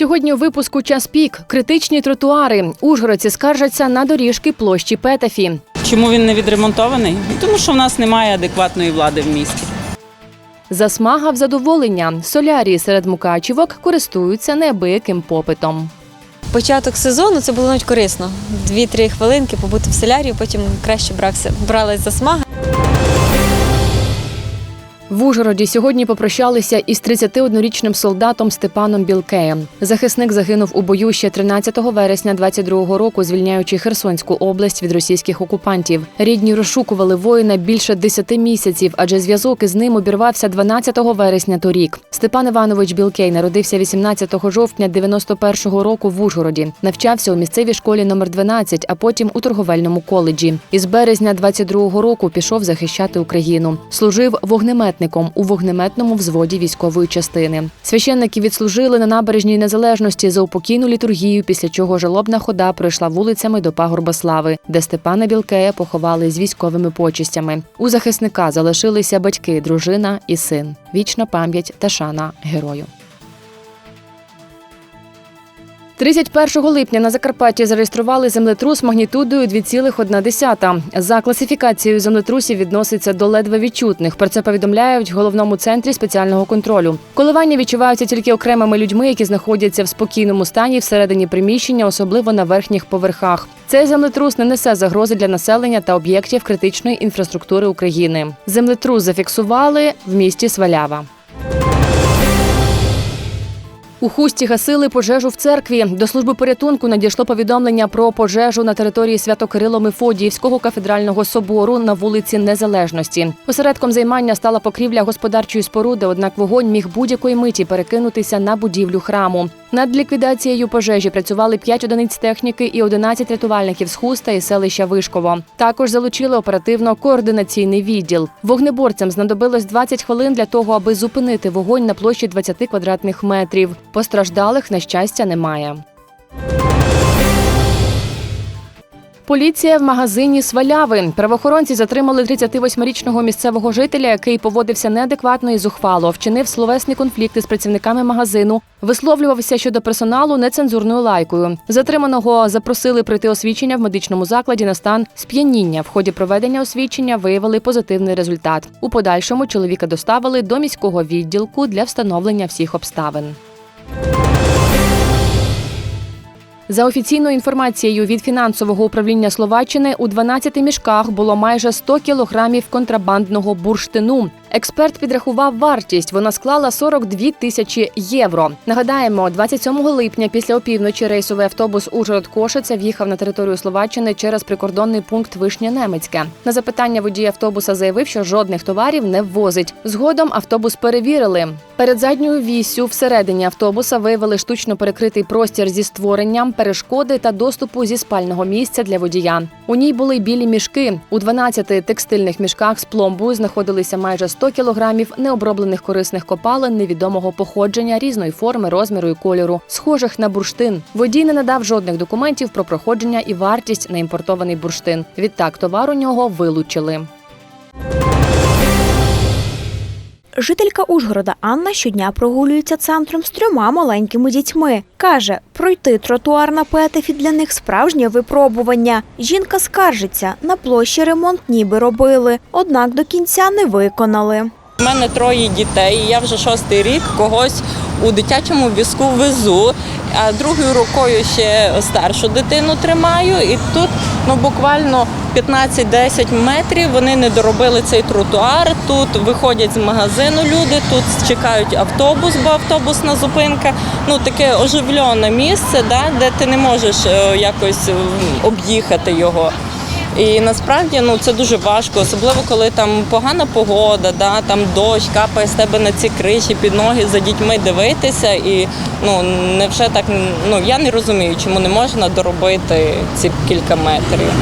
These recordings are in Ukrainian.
Сьогодні у випуску час пік, критичні тротуари. Ужгородці скаржаться на доріжки площі Петефі. Чому він не відремонтований? Тому що в нас немає адекватної влади в місті. Засмага в задоволення. Солярії серед мукачівок користуються неабияким попитом. Початок сезону це було навіть корисно. Дві-три хвилинки побути в солярії, потім краще брався, бралась засмага. В Ужгороді сьогодні попрощалися із 31-річним солдатом Степаном Білкеєм. Захисник загинув у бою ще 13 вересня 22-го року, звільняючи Херсонську область від російських окупантів. Рідні розшукували воїна більше 10 місяців, адже зв'язок із ним обірвався 12 вересня торік. Степан Іванович Білкей народився 18 жовтня 91-го року в Ужгороді. Навчався у місцевій школі номер 12, а потім у торговельному коледжі. Із березня 22-го року пішов захищати Україну. Служив вогнеметником у вогнеметному взводі військової частини. Священники відслужили на набережній незалежності за упокійну літургію, після чого жалобна хода пройшла вулицями до пагорба слави, де Степана Білкея поховали з військовими почистями. У захисника залишилися батьки, дружина і син. Вічна пам'ять та шана герою. 31 липня на Закарпатті зареєстрували землетрус магнітудою 2,1. За класифікацією землетрусів відноситься до ледве відчутних. Про це повідомляють в головному центрі спеціального контролю. Коливання відчуваються тільки окремими людьми, які знаходяться в спокійному стані всередині приміщення, особливо на верхніх поверхах. Цей землетрус не несе загрози для населення та об'єктів критичної інфраструктури України. Землетрус зафіксували в місті Свалява. У хусті гасили пожежу в церкві. До служби порятунку надійшло повідомлення про пожежу на території Свято-Кирило-Мефодіївського кафедрального собору на вулиці Незалежності. Осередком займання стала покрівля господарчої споруди, однак вогонь міг будь-якої миті перекинутися на будівлю храму. Над ліквідацією пожежі працювали 5 одиниць техніки і 11 рятувальників з хуста і селища Вишково. Також залучили оперативно-координаційний відділ. Вогнеборцям знадобилось 20 хвилин для того, аби зупинити вогонь на площі 20 квадратних метрів. Постраждалих, на щастя, немає. Поліція в магазині Сваляви. Правоохоронці затримали 38-річного місцевого жителя, який поводився неадекватно і зухвало, вчинив словесні конфлікти з працівниками магазину, висловлювався щодо персоналу нецензурною лайкою. Затриманого запросили пройти освідчення в медичному закладі на стан сп'яніння. В ході проведення освідчення виявили позитивний результат. У подальшому чоловіка доставили до міського відділку для встановлення всіх обставин. За офіційною інформацією від фінансового управління Словаччини, у 12 мішках було майже 100 кілограмів контрабандного бурштину. Експерт підрахував вартість. Вона склала 42 тисячі євро. Нагадаємо, 27 липня після опівночі рейсовий автобус Ужгород Кошиця в'їхав на територію Словаччини через прикордонний пункт Вишня Немецьке. На запитання водій автобуса заявив, що жодних товарів не ввозить. Згодом автобус перевірили. Перед задньою віссю всередині автобуса виявили штучно перекритий простір зі створенням перешкоди та доступу зі спального місця для водія. У ній були білі мішки. У 12 текстильних мішках з пломбою знаходилися майже 100 кілограмів необроблених корисних копалин невідомого походження різної форми, розміру і кольору, схожих на бурштин. Водій не надав жодних документів про проходження і вартість на імпортований бурштин. Відтак товар у нього вилучили. Жителька Ужгорода Анна щодня прогулюється центром з трьома маленькими дітьми. Каже, пройти тротуар на Петефі для них справжнє випробування. Жінка скаржиться, на площі ремонт ніби робили, однак до кінця не виконали. У мене троє дітей, я вже шостий рік когось у дитячому візку везу, а другою рукою ще старшу дитину тримаю. І тут ну, буквально 15-10 метрів вони не доробили цей тротуар. Тут виходять з магазину люди, тут чекають автобус, бо автобусна зупинка. Ну таке оживлене місце, да, де ти не можеш е, якось об'їхати його. І насправді ну це дуже важко, особливо коли там погана погода, да, там дощ капає з тебе на ці криші, під ноги за дітьми дивитися. І ну невже так ну я не розумію, чому не можна доробити ці кілька метрів.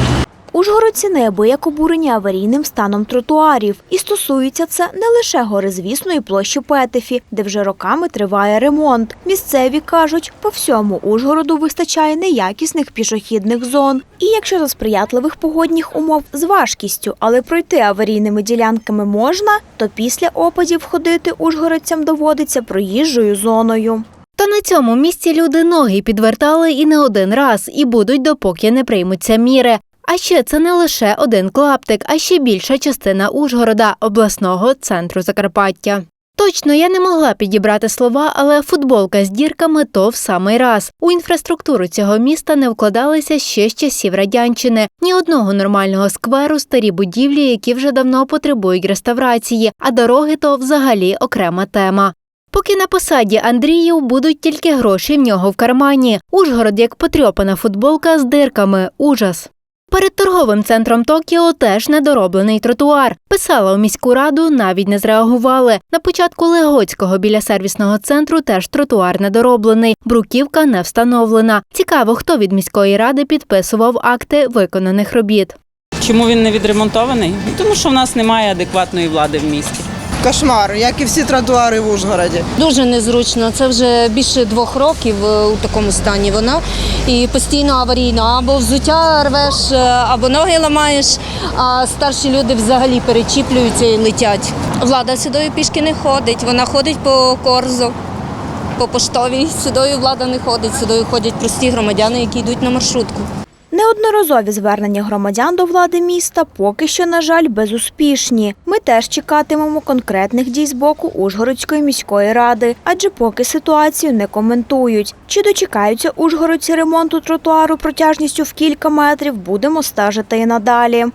Ужгородці неабияк обурені аварійним станом тротуарів. І стосується це не лише горизвісної площі Петефі, де вже роками триває ремонт. Місцеві кажуть, по всьому Ужгороду вистачає неякісних пішохідних зон. І якщо за сприятливих погодних умов з важкістю, але пройти аварійними ділянками можна, то після опадів ходити ужгородцям доводиться проїжджою зоною. Та на цьому місці люди ноги підвертали і не один раз, і будуть допоки не приймуться міри. А ще це не лише один клаптик, а ще більша частина Ужгорода, обласного центру Закарпаття. Точно я не могла підібрати слова, але футболка з дірками то в самий раз. У інфраструктуру цього міста не вкладалися ще з часів радянщини. Ні одного нормального скверу, старі будівлі, які вже давно потребують реставрації, а дороги то взагалі окрема тема. Поки на посаді Андріїв будуть тільки гроші в нього в кармані. Ужгород як потрьопана футболка з дирками. Ужас. Перед торговим центром Токіо теж недороблений тротуар. Писала у міську раду, навіть не зреагували. На початку Легоцького біля сервісного центру теж тротуар недороблений. Бруківка не встановлена. Цікаво, хто від міської ради підписував акти виконаних робіт. Чому він не відремонтований? Тому що в нас немає адекватної влади в місті. Кошмар, як і всі тротуари в Ужгороді. Дуже незручно. Це вже більше двох років е, у такому стані вона. І постійно аварійно. Або взуття рвеш, е, або ноги ламаєш, а старші люди взагалі перечіплюються і летять. Влада сюди пішки не ходить, вона ходить по корзу, по поштовій. Сюди влада не ходить, сюди ходять прості громадяни, які йдуть на маршрутку. Неодноразові звернення громадян до влади міста поки що, на жаль, безуспішні. Ми теж чекатимемо конкретних дій з боку Ужгородської міської ради, адже поки ситуацію не коментують. Чи дочекаються ужгородці ремонту тротуару протяжністю в кілька метрів, будемо стежити і надалі.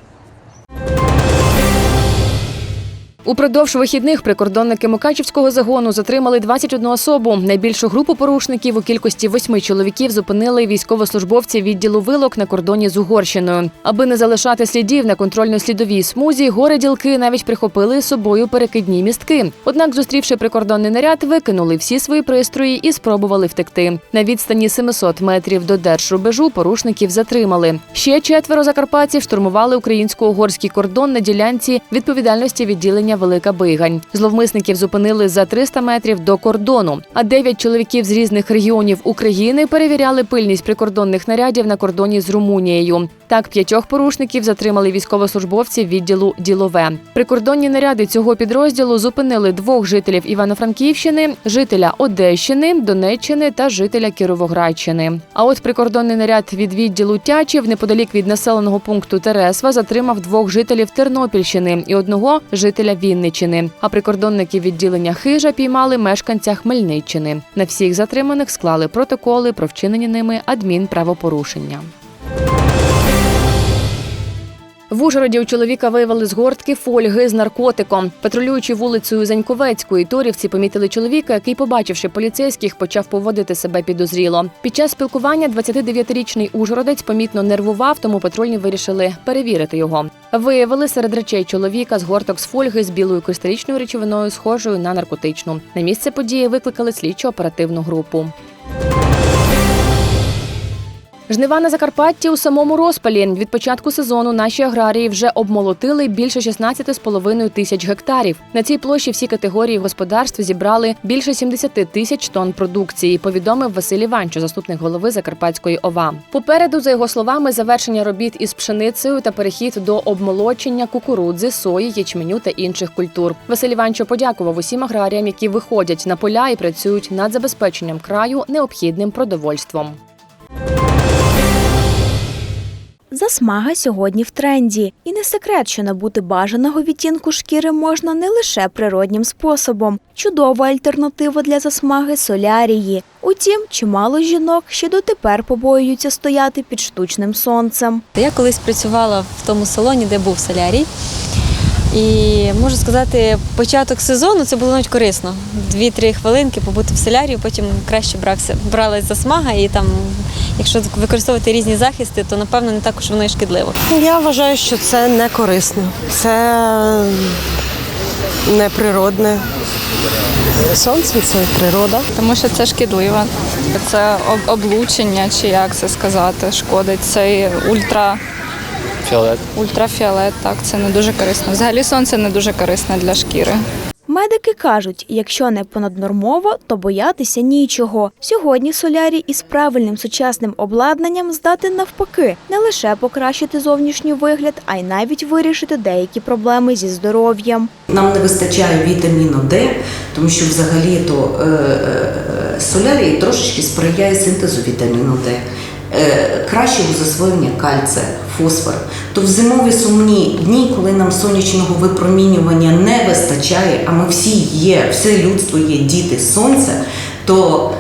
Упродовж вихідних прикордонники Мукачівського загону затримали 21 особу. Найбільшу групу порушників у кількості восьми чоловіків зупинили військовослужбовці відділу вилок на кордоні з Угорщиною. Аби не залишати слідів на контрольно-слідовій смузі, гори ділки навіть прихопили з собою перекидні містки. Однак, зустрівши прикордонний наряд, викинули всі свої пристрої і спробували втекти. На відстані 700 метрів до держрубежу порушників затримали. Ще четверо закарпатців штурмували українсько-угорський кордон на ділянці відповідальності відділення Велика Бигань. Зловмисників зупинили за 300 метрів до кордону. А дев'ять чоловіків з різних регіонів України перевіряли пильність прикордонних нарядів на кордоні з Румунією. Так, п'ятьох порушників затримали військовослужбовці відділу ділове. Прикордонні наряди цього підрозділу зупинили двох жителів Івано-Франківщини, жителя Одещини, Донеччини та жителя Кіровоградщини. А от прикордонний наряд від відділу Тячів неподалік від населеного пункту Тересва затримав двох жителів Тернопільщини і одного жителя Вінниччини. А прикордонники відділення хижа піймали мешканця Хмельниччини. На всіх затриманих склали протоколи про вчинені ними адмінправопорушення. В Ужгороді у чоловіка виявили згортки фольги з наркотиком. Патрулюючи вулицею Заньковецької, торівці помітили чоловіка, який, побачивши поліцейських, почав поводити себе підозріло. Під час спілкування 29-річний ужгородець помітно нервував, тому патрульні вирішили перевірити його. Виявили серед речей чоловіка згорток з фольги з білою кристалічною речовиною, схожою на наркотичну. На місце події викликали слідчо-оперативну групу. Жнива на Закарпатті у самому розпалі. Від початку сезону наші аграрії вже обмолотили більше 16,5 тисяч гектарів. На цій площі всі категорії господарств зібрали більше 70 тисяч тонн продукції. Повідомив Василь Іванчо, заступник голови Закарпатської ОВА. Попереду, за його словами, завершення робіт із пшеницею та перехід до обмолочення кукурудзи, сої, ячменю та інших культур. Василь Іванчо подякував усім аграріям, які виходять на поля і працюють над забезпеченням краю необхідним продовольством. Засмага сьогодні в тренді. І не секрет, що набути бажаного відтінку шкіри можна не лише природнім способом. Чудова альтернатива для засмаги солярії. Утім, чимало жінок ще дотепер побоюються стояти під штучним сонцем. Я колись працювала в тому салоні, де був солярій. І можу сказати, початок сезону це було навіть корисно. Дві-три хвилинки побути в солярії, потім краще брався, бралась засмага, і там, якщо використовувати різні захисти, то напевно не також воно і шкідливо. Я вважаю, що це не корисно. Це не природне. Сонце це природа. Тому що це шкідливо. Це облучення, чи як це сказати, шкодить. Це ультра. Фіолет. Ультрафіолет, так, це не дуже корисно. Взагалі сонце не дуже корисне для шкіри. Медики кажуть, якщо не понаднормово, то боятися нічого. Сьогодні солярій із правильним сучасним обладнанням здатен навпаки не лише покращити зовнішній вигляд, а й навіть вирішити деякі проблеми зі здоров'ям. Нам не вистачає вітаміну Д, тому що взагалі то е, е, солярій трошечки сприяє синтезу вітаміну Д, е, кращого засвоєння кальція, фосфор. То в зимові сумні дні, коли нам сонячного випромінювання не вистачає, а ми всі є, все людство є діти сонця, то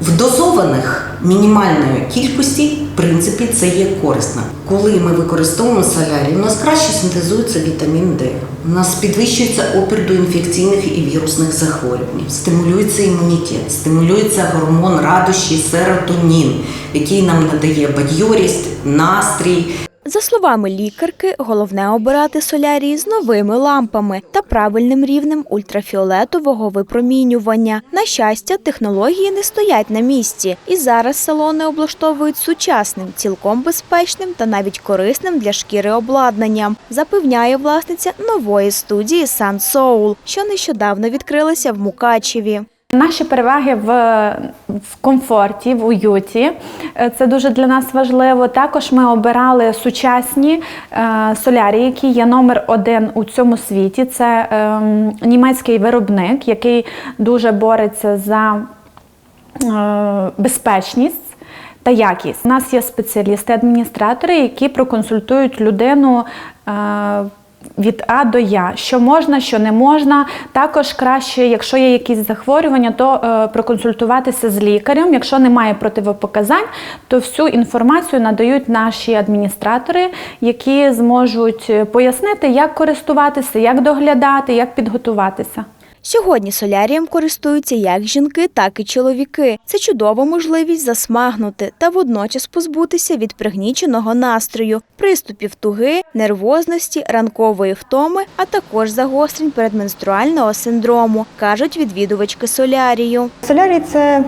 в дозованих мінімальної кількості, в принципі, це є корисно. Коли ми використовуємо солярій, у нас краще синтезується вітамін Д. У нас підвищується опір до інфекційних і вірусних захворювань, стимулюється імунітет, стимулюється гормон радощі серотонін, який нам надає бадьорість, настрій. За словами лікарки, головне обирати солярії з новими лампами та правильним рівнем ультрафіолетового випромінювання. На щастя, технології не стоять на місці, і зараз салони облаштовують сучасним, цілком безпечним та навіть корисним для шкіри обладнанням, запевняє власниця нової студії Sun Soul, що нещодавно відкрилася в Мукачеві. Наші переваги в, в комфорті, в уюті. Е, Це дуже для нас важливо. Також ми обирали сучасні е, солярії, які є номер один у цьому світі. Це ем, німецький виробник, який дуже бореться за е, безпечність. Та якість. У нас є спеціалісти-адміністратори, які проконсультують людину е, від А до Я, що можна, що не можна. Також краще, якщо є якісь захворювання, то е, проконсультуватися з лікарем. Якщо немає противопоказань, то всю інформацію надають наші адміністратори, які зможуть е, пояснити, як користуватися, як доглядати, як підготуватися. Сьогодні солярієм користуються як жінки, так і чоловіки. Це чудова можливість засмагнути та водночас позбутися від пригніченого настрою, приступів туги, нервозності, ранкової втоми, а також загострень передменструального синдрому, кажуть відвідувачки солярію. Солярій це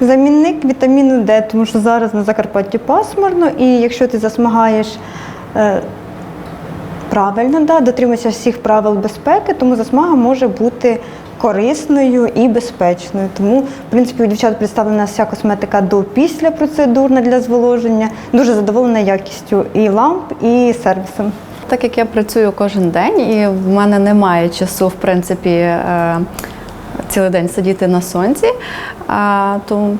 замінник вітаміну Д, тому що зараз на Закарпатті пасмурно, і якщо ти засмагаєш е, правильно, да, дотримуєшся всіх правил безпеки, тому засмага може бути корисною і безпечною. Тому, в принципі, у дівчат представлена вся косметика до після процедурна для зволоження. Дуже задоволена якістю і ламп, і сервісом. Так як я працюю кожен день, і в мене немає часу, в принципі, е, цілий день сидіти на сонці, то,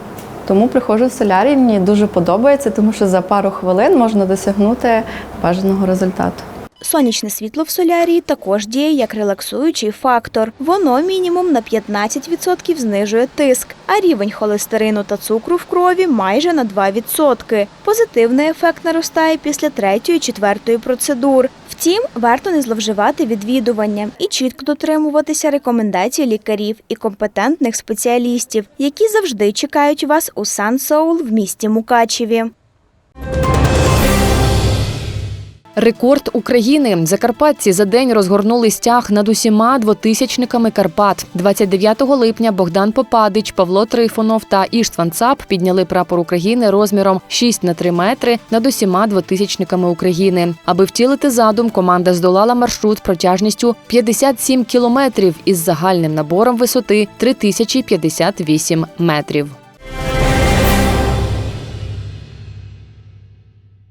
тому приходжу в солярій, мені дуже подобається, тому що за пару хвилин можна досягнути бажаного результату. Сонячне світло в солярії також діє як релаксуючий фактор. Воно мінімум на 15% знижує тиск, а рівень холестерину та цукру в крові майже на 2%. Позитивний ефект наростає після третьої-четвертої процедур. Втім, варто не зловживати відвідуванням і чітко дотримуватися рекомендацій лікарів і компетентних спеціалістів, які завжди чекають вас у Сан Соул в місті Мукачеві. Рекорд України. Закарпатці за день розгорнули стяг над усіма двотисячниками Карпат. 29 липня Богдан Попадич, Павло Трифонов та Іштван Цап підняли прапор України розміром 6 на 3 метри над усіма двотисячниками України. Аби втілити задум, команда здолала маршрут протяжністю 57 кілометрів із загальним набором висоти 3058 метрів.